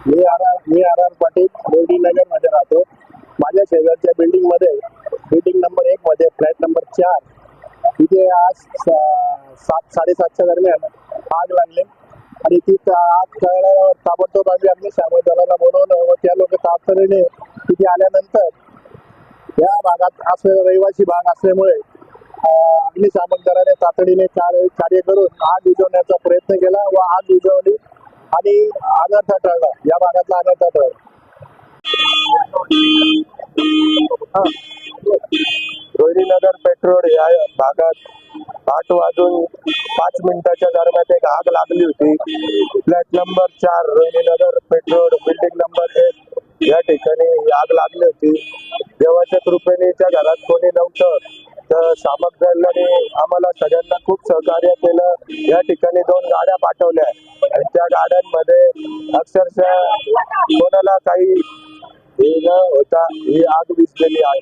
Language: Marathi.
मी आर आर मी आर आर पाटील रोडी नगरमध्ये राहतो. माझ्या शेजारच्या बिल्डिंगमध्ये बिल्डिंग नंबर एक मध्ये फ्लॅट नंबर चार. तिथे आज सात साडेसातच्या दरम्यान आग लागली. आणि ती आग कळल्यावर ताबडतोब आम्ही अग्निशामक दलाला बोलवलं व त्या लोक तातडीने तिथे आल्यानंतर या भागात असं रहिवासी भाग असल्यामुळे अग्निशामक दलाने तातडीने कार्य कार्य करून आग विझवण्याचा प्रयत्न केला व आग विझवली आणि अनर्थ टळला या भागातला अनर्थ टळला रोहिणी नगर पेट्रोल या भागात आठ वाजून पाच मिनिटाच्या दरम्यान एक आग लागली होती. फ्लॅट नंबर चार Rohini Nagar petrol building number एक. या ठिकाणी आग लागली होती. देवाच्या कृपेने त्या घरात कोणी नव्हतं. सामक दलाने आम्हाला सगळ्यांना खूप सहकार्य केलं. या ठिकाणी दोन गाड्या पाठवल्या. आणि त्या गाड्यांमध्ये अक्षरशः कोणाला काही हे न होता ही आग दिसलेली आहे.